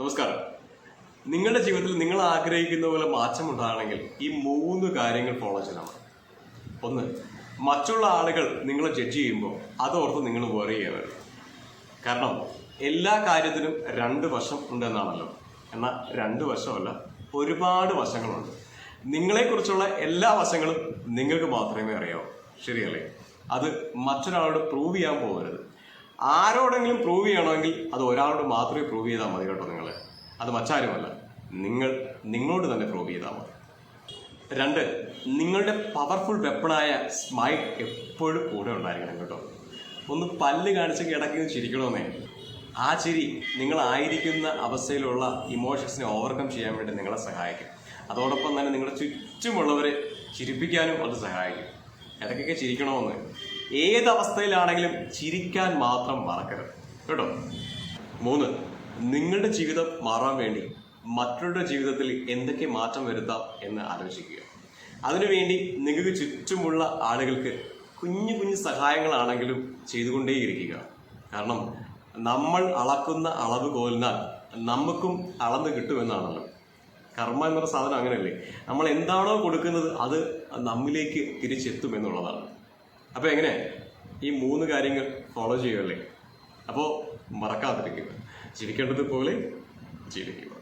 നമസ്കാരം. നിങ്ങളുടെ ജീവിതത്തിൽ നിങ്ങൾ ആഗ്രഹിക്കുന്ന പോലെ മാറ്റം ഉണ്ടാകണമെങ്കിൽ ഈ മൂന്ന് കാര്യങ്ങൾ ഫോളോ ചെയ്യണം. ഒന്ന് മറ്റുള്ള ആളുകൾ നിങ്ങളെ ജഡ്ജ് ചെയ്യുമ്പോൾ അതോർത്ത് നിങ്ങൾ വേറെ ചെയ്യരുത്. കാരണം എല്ലാ കാര്യത്തിനും രണ്ട് വശം ഉണ്ടെന്നാണല്ലോ. എന്നാൽ രണ്ട് വശമല്ല ഒരുപാട് വശങ്ങളുണ്ട്. നിങ്ങളെക്കുറിച്ചുള്ള എല്ലാ വശങ്ങളും നിങ്ങൾക്ക് മാത്രമേ അറിയാവൂ. ശരിയല്ലേ? അത് മറ്റൊരാളോട് പ്രൂവ് ചെയ്യാൻ പോകരുത്. ആരോടെങ്കിലും പ്രൂവ് ചെയ്യണമെങ്കിൽ അത് ഒരാളോട് മാത്രമേ പ്രൂവ് ചെയ്താൽ മതി കേട്ടോ നിങ്ങൾ അത് മറ്റാരുമല്ല. നിങ്ങൾ നിങ്ങളോട് തന്നെ പ്രൂവ് ചെയ്താൽ മതി. രണ്ട് നിങ്ങളുടെ പവർഫുൾ വെപ്പണായ സ്മൈൽ എപ്പോഴും കൂടെ ഉണ്ടായിരിക്കണം കേട്ടോ. ഒന്ന് പല്ല് കാണിച്ച് കിടക്കി ചിരിക്കണമെന്നേ ആ ചിരി നിങ്ങളായിരിക്കുന്ന അവസ്ഥയിലുള്ള ഇമോഷൻസിനെ ഓവർകം ചെയ്യാൻ വേണ്ടി നിങ്ങളെ സഹായിക്കും. അതോടൊപ്പം തന്നെ നിങ്ങളുടെ ചുറ്റുമുള്ളവരെ ചിരിപ്പിക്കാനും അത് സഹായിക്കും. ഇടയ്ക്കൊക്കെ ചിരിക്കണമെന്ന് ഏത് അവസ്ഥയിലാണെങ്കിലും ചിരിക്കാൻ മാത്രം മറക്കരുത്. കേട്ടോ? മൂന്ന് നിങ്ങളുടെ ജീവിതം മാറാൻ വേണ്ടി മറ്റുള്ളവരുടെ ജീവിതത്തിൽ എന്തൊക്കെ മാറ്റം വരുത്താം എന്ന് ആലോചിക്കുക. അതിനുവേണ്ടി നിങ്ങൾക്ക് ചുറ്റുമുള്ള ആളുകൾക്ക് കുഞ്ഞു കുഞ്ഞു സഹായങ്ങളാണെങ്കിലും ചെയ്തുകൊണ്ടേയിരിക്കുക. കാരണം നമ്മൾ അളക്കുന്ന അളവ് കോലിനാൽ നമുക്കും അളന്ന് കിട്ടുമെന്നാണല്ലോ. കർമ്മ എന്നൊരു സാധനം അങ്ങനെയല്ലേ? നമ്മൾ എന്താണോ കൊടുക്കുന്നത് അത് നമ്മിലേക്ക് തിരിച്ചെത്തും എന്നുള്ളതാണ് അപ്പോൾ എങ്ങനെ? ഈ മൂന്ന് കാര്യങ്ങൾ ഫോളോ ചെയ്യുകയല്ലേ? അപ്പോൾ മറക്കാതിരിക്കുക. ജീവിക്കേണ്ടത് പോലെ ജീവിക്കുക.